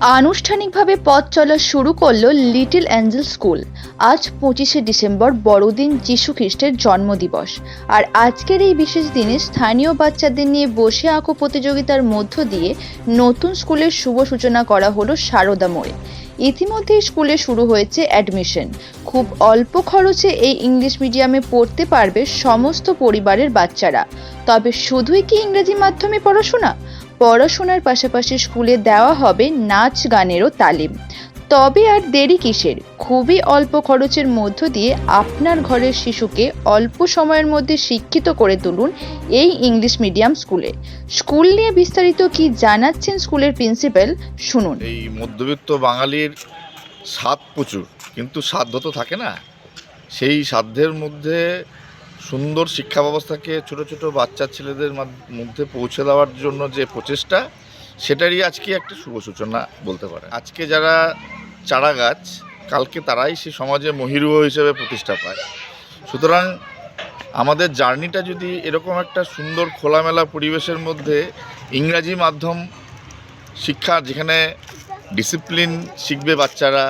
আনুষ্ঠানিকভাবে পথ চলা শুরু করল লিটল অ্যাঞ্জেল স্কুল। আজ পঁচিশে ডিসেম্বর, বড়দিন যীশু খ্রিস্টের জন্মদিবস। আর আজকের এই বিশেষ দিনে স্থানীয় বাচ্চাদের নিয়ে বসে আঁকো প্রতিযোগিতার মধ্য দিয়ে নতুন স্কুলের শুভ সূচনা করা হলো সারদা মোড়ে। ইতিমধ্যেই স্কুলে শুরু হয়েছে অ্যাডমিশন। খুব অল্প খরচে এই ইংলিশ মিডিয়ামে পড়তে পারবে সমস্ত পরিবারের বাচ্চারা। তবে শুধুই কি ইংরেজি মাধ্যমে পড়াশোনা? পড়াশোনার পাশাপাশি স্কুলে দেওয়া হবে নাচ গানেরও তালিম। তবে আর দেরি কিসের? খুবই অল্প খরচের মধ্য দিয়ে আপনার ঘরের শিশুকে অল্প সময়ের মধ্যে শিক্ষিত করে তুলুন এই ইংলিশ মিডিয়াম স্কুলে। স্কুল নিয়ে বিস্তারিত কি জানাচ্ছেন স্কুলের প্রিন্সিপাল? শুনুন। এই মধ্যবিত্ত বাঙালির স্বাদ প্রচুর, কিন্তু সাধ্য তো থাকে না। সেই সাধ্যের মধ্যে সুন্দর শিক্ষা ব্যবস্থাকে ছোট ছোট বাচ্চা ছেলেদের মধ্যে পৌঁছে দেওয়ার জন্য যে প্রচেষ্টা, সেটারই আজকে একটা শুভ সূচনা বলতে পারে আজকে যারা চারা গাছ, কালকে তারাই সে সমাজে মহিরুহ হিসেবে প্রতিষ্ঠা পায়। সুতরাং আমাদের জার্নিটা যদি এরকম একটা সুন্দর খোলামেলা পরিবেশের মধ্যে ইংরাজি মাধ্যম শিক্ষা, যেখানে ডিসিপ্লিন শিখবে বাচ্চারা,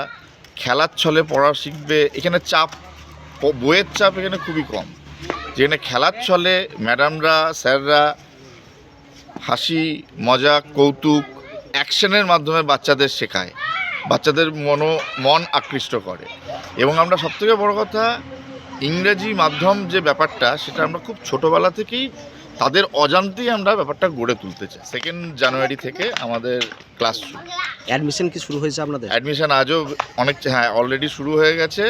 খেলার ছলে পড়া শিখবে, এখানে চাপ, বইয়ের চাপ এখানে খুবই কম। যেখানে খেলার ছলে ম্যাডামরা, স্যাররা, হাসি, মজা, কৌতুক, অ্যাকশনের মাধ্যমে বাচ্চাদের শেখায়। বাচ্চাদের মনো, মন আকৃষ্ট করে। এবং আমরা সবথেকে বড় কথা, ইংরেজি মাধ্যম যে ব্যাপারটা, সেটা আমরা খুব ছোটোবেলা থেকেই, তাদের অজান্তেই আমরা ব্যাপারটা গড়ে তুলতে চাই। সেকেন্ড জানুয়ারি থেকে আমাদের ক্লাস অ্যাডমিশন কি শুরু হয়েছে আপনাদের? অ্যাডমিশন আজও অনেক হ্যাঁ অলরেডি শুরু হয়ে গেছে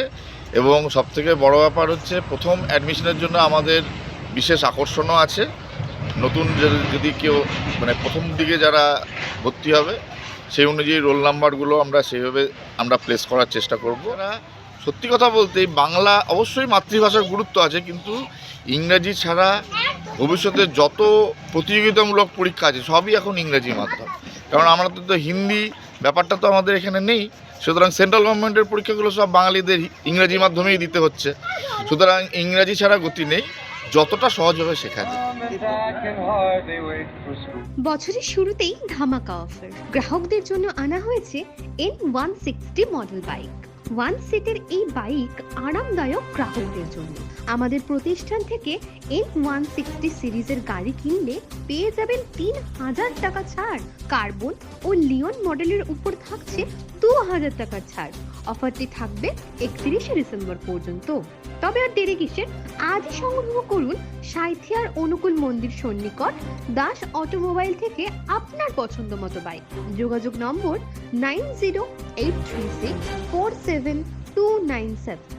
এবং সবথেকে বড় ব্যাপার হচ্ছে প্রথম অ্যাডমিশনের জন্য আমাদের বিশেষ আকর্ষণও আছে। নতুন যদি কেউ মানে প্রথম দিকে যারা ভর্তি হবে সেই অনুযায়ী রোল নাম্বারগুলো আমরা সেইভাবে আমরা প্লেস করার চেষ্টা করব। সত্যি কথা বলতে বাংলা অবশ্যই মাতৃভাষার গুরুত্ব আছে কিন্তু ইংরাজি ছাড়া ভবিষ্যতে যত প্রতিযোগিতামূলক পরীক্ষা আছে সবই এখন ইংরাজি মাধ্যম। কারণ আমরা তো হিন্দি ব্যাপারটা তো আমাদের এখানে নেই। সুতরাং সেন্ট্রাল গভর্নমেন্টের পরীক্ষাগুলো সব বাঙালিদের ইংরাজি মাধ্যমেই দিতে হচ্ছে। সুতরাং ইংরাজি ছাড়া গতি নেই। যতটা সহজভাবে শেখা যায় বছরের শুরুতেই ধামাকা অফার গ্রাহকদের জন্য আনা হয়েছে N one sixty model bike one সিটের এই বাইক আরামদায়ক গ্রাহকদের জন্য। আমাদের প্রতিষ্ঠান থেকে এন ওয়ান সিক্সটি সিরিজের গাড়ি কিনলে পেয়ে যাবেন তিন হাজার টাকা ছাড়। কার্বন ও লিওন মডেলের উপর থাকছে দু হাজার টাকার ছাড়। অফারটি থাকবে একত্রিশে ডিসেম্বর পর্যন্ত। তবে আর দেরি কিসের আজই সংগ্রহ করুন সাইথিয়ার অনুকূল মন্দির সন্নিকট দাস অটোমোবাইল থেকে আপনার পছন্দ মতো বাইক। যোগাযোগ নম্বর nine zero eight three six four seven two nine seven.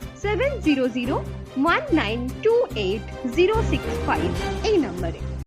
seven zero zero one nine two eight zero six five এই নম্বরে